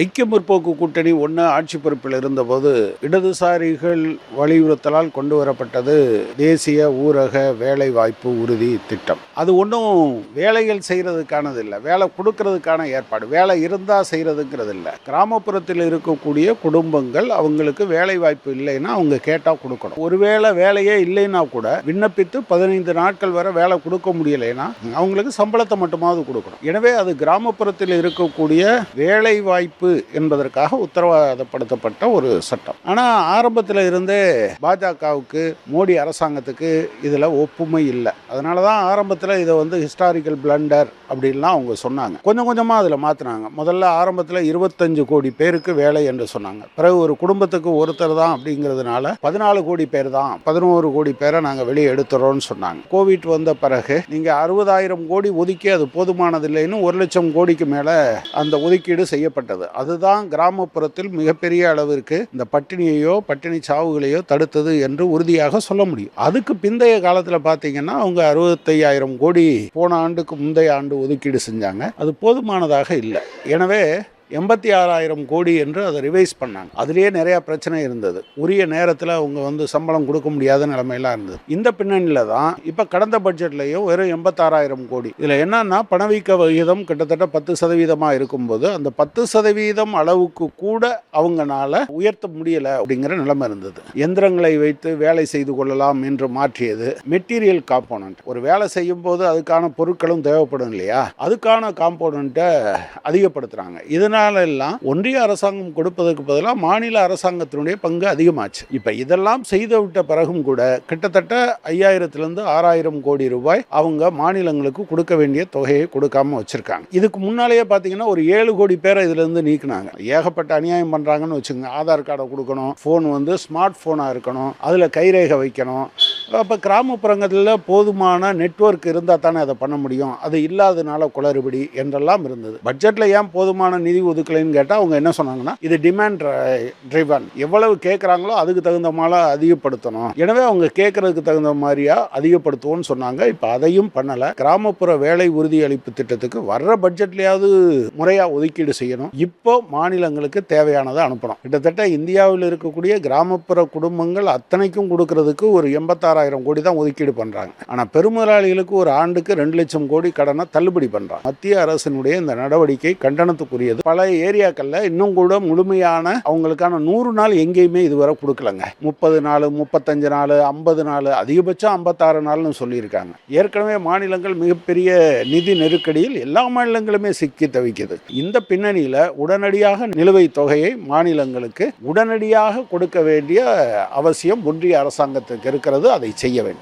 ஐக்கிய முற்போக்கு கூட்டணி ஒன்று ஆட்சி பொறுப்பில் இருந்தபோது இடதுசாரிகள் வலியுறுத்தலால் கொண்டு வரப்பட்டது தேசிய ஊரக வேலை வாய்ப்பு உறுதி திட்டம். அது ஒன்றும் வேலைகள் செய்கிறதுக்கானது இல்லை. வேலை கொடுக்கறதுக்கான ஏற்பாடு. வேலை இருந்தால் செய்கிறதுங்கிறது இல்லை கிராமப்புறத்தில் இருக்கக்கூடிய குடும்பங்கள் அவங்களுக்கு வேலை வாய்ப்பு இல்லைன்னா அவங்க கேட்டால் கொடுக்கணும். ஒருவேளை வேலையே இல்லைன்னா கூட விண்ணப்பித்து பதினைந்து நாட்கள் வரை வேலை கொடுக்க முடியலைன்னா அவங்களுக்கு சம்பளத்தை மட்டுமாவது கொடுக்கணும். எனவே அது கிராமப்புறத்தில் இருக்கக்கூடிய வேலை வாய்ப்பு என்பதற்காக உத்தரவாதப்படுத்தப்பட்ட ஒரு சட்டம். ஆனால் ஆரம்பத்தில் இருந்தே பாஜகவுக்கு மோடி அரசாங்கத்துக்கு இதில் ஒப்புமை இல்லை. அதனால தான் ஆரம்பத்தில் இதை வந்து ஹிஸ்டாரிக்கல் பிளண்டர் அப்படின்லாம் அவங்க சொன்னாங்க. கொஞ்சம் கொஞ்சமாக அதில் மாற்றினாங்க முதல்ல ஆரம்பத்தில் இருபத்தஞ்சு கோடி பேருக்கு வேலை என்று சொன்னாங்க. பிறகு ஒரு குடும்பத்துக்கு ஒருத்தர் தான் அப்படிங்கிறதுனால பதினாலு கோடி பேர் தான் பதினோரு கோடி பேரை நாங்கள் வெளியே எடுத்துறோம்னு சொன்னாங்க. கோவிட் வந்த பிறகு நீங்கள் அறுபதாயிரம் கோடி ஒதுக்கி அது போதுமானதில்லைன்னு ஒரு லட்சம் கோடிக்கு மேலே அந்த ஒதுக்கீடு செய்யப்பட்டது. அதுதான் கிராமப்புறத்தில் மிகப்பெரிய அளவிற்கு இந்த பட்டினியையோ பட்டினி சாவுகளையோ தடுத்தது என்று உறுதியாக சொல்ல முடியும். அதுக்கு பிந்தைய காலத்தில் பார்த்தீங்கன்னா அவங்க அறுபத்தையாயிரம் கோடி போன ஆண்டுக்கு முந்தைய ஆண்டு ஒதுக்கீடு செஞ்சாங்க. அது போதுமானதாக இல்லை. எனவே எண்பத்தி ஆறாயிரம் கோடி என்று அதை ரிவைஸ் பண்ணாங்க. அதுலேயே நிறையா பிரச்சனை இருந்தது. உரிய நேரத்தில் அவங்க வந்து சம்பளம் கொடுக்க முடியாத நிலைமையெல்லாம் இருந்தது. இந்த பின்னணியில் தான் இப்போ கடந்த பட்ஜெட்லேயும் வெறும் எண்பத்தாறாயிரம் கோடி. இதில் என்னன்னா பணவீக்க விகிதம் கிட்டத்தட்ட பத்து சதவீதமாக இருக்கும்போது அந்த பத்து சதவீதம் அளவுக்கு கூட அவங்கனால உயர்த்த முடியலை அப்படிங்கிற நிலைமை இருந்தது. எந்திரங்களை வைத்து வேலை செய்து கொள்ளலாம் என்று மாற்றியது மெட்டீரியல் காம்போனன்ட் ஒரு வேலை செய்யும் போது அதுக்கான பொருட்களும் தேவைப்படும் இல்லையா? அதுக்கான காம்போனண்ட்டை அதிகப்படுத்துகிறாங்க இதனால் எல்லாம் ஒன்றிய அரசாங்கம் கொடுப்பதற்கு பதிலாக மாநில அரசாங்கத்தினுடைய பங்கு அதிகமாச்சு. இப்போ இதெல்லாம் செய்து விட்ட பிறகும் கூட கிட்டத்தட்ட ஐயாயிரத்துலேருந்து ஆறாயிரம் கோடி ரூபாய் அவங்க மாநிலங்களுக்கு கொடுக்க வேண்டிய தொகையை கொடுக்காம வச்சிருக்காங்க. இதுக்கு முன்னாலேயே பார்த்தீங்கன்னா ஒரு ஏழு கோடி பேரை இதுலேருந்து நீக்கினாங்க. ஏகப்பட்ட அநியாயம் பண்ணுறாங்கன்னு வச்சுங்க ஆதார் கார்டை கொடுக்கணும். ஃபோன் வந்து ஸ்மார்ட் ஃபோனாக இருக்கணும். அதில் கைரேகை வைக்கணும். அப்போ கிராமப்புறங்களில் போதுமான நெட்வொர்க் இருந்தால் தானே அதை பண்ண முடியும். அது இல்லாததுனால குளறுபடி என்றெல்லாம் இருந்தது. பட்ஜெட்டில் ஏன் போதுமான நிதி ஒதுக்கலைன்னு கேட்டால் அவங்க என்ன சொன்னாங்கன்னா இது டிமாண்ட் ட்ரிவன் எவ்வளவு கேட்குறாங்களோ அதுக்கு தகுந்த மாதிரி அதிகப்படுத்தணும். எனவே அவங்க கேட்குறதுக்கு தகுந்த மாதிரியா அதிகப்படுத்துவோம்னு சொன்னாங்க. இப்போ அதையும் பண்ணலை. கிராமப்புற வேலை உறுதியளிப்பு திட்டத்துக்கு வர்ற பட்ஜெட்லையாவது முறையாக ஒதுக்கீடு செய்யணும். இப்போ மாநிலங்களுக்கு தேவையானதை அனுப்பணும். கிட்டத்தட்ட இந்தியாவில் இருக்கக்கூடிய கிராமப்புற குடும்பங்கள் அத்தனைக்கும் கொடுக்கறதுக்கு ஒரு எண்பத்தாறு எண்பத்தாறாயிரம் கோடி தான் ஒதுக்கீடு பண்ணுறாங்க ஆனால் பெருமுதலாளிகளுக்கு ஒரு ஆண்டுக்கு ரெண்டு லட்சம் கோடி கடனை தள்ளுபடி பண்ணுறாங்க மத்திய அரசினுடைய இந்த நடவடிக்கை கண்டனத்துக்குரியது. பல ஏரியாக்களில் இன்னும் கூட முழுமையான அவங்களுக்கான நூறு நாள் எங்கேயுமே இதுவரை கொடுக்கலங்க. முப்பது நாள் முப்பத்தஞ்சு நாள் ஐம்பது நாள் அதிகபட்சம் ஐம்பத்தாறு நாள்னு சொல்லியிருக்காங்க. ஏற்கனவே மாநிலங்கள் மிகப்பெரிய நிதி நெருக்கடியில் எல்லா மாநிலங்களுமே சிக்கி தவிக்குது. இந்த பின்னணியில் உடனடியாக நிலுவைத் தொகையை மாநிலங்களுக்கு உடனடியாக கொடுக்க வேண்டிய அவசியம் ஒன்றிய அரசாங்கத்துக்கு இருக்கிறது. அதை செய்ய வேண்டும்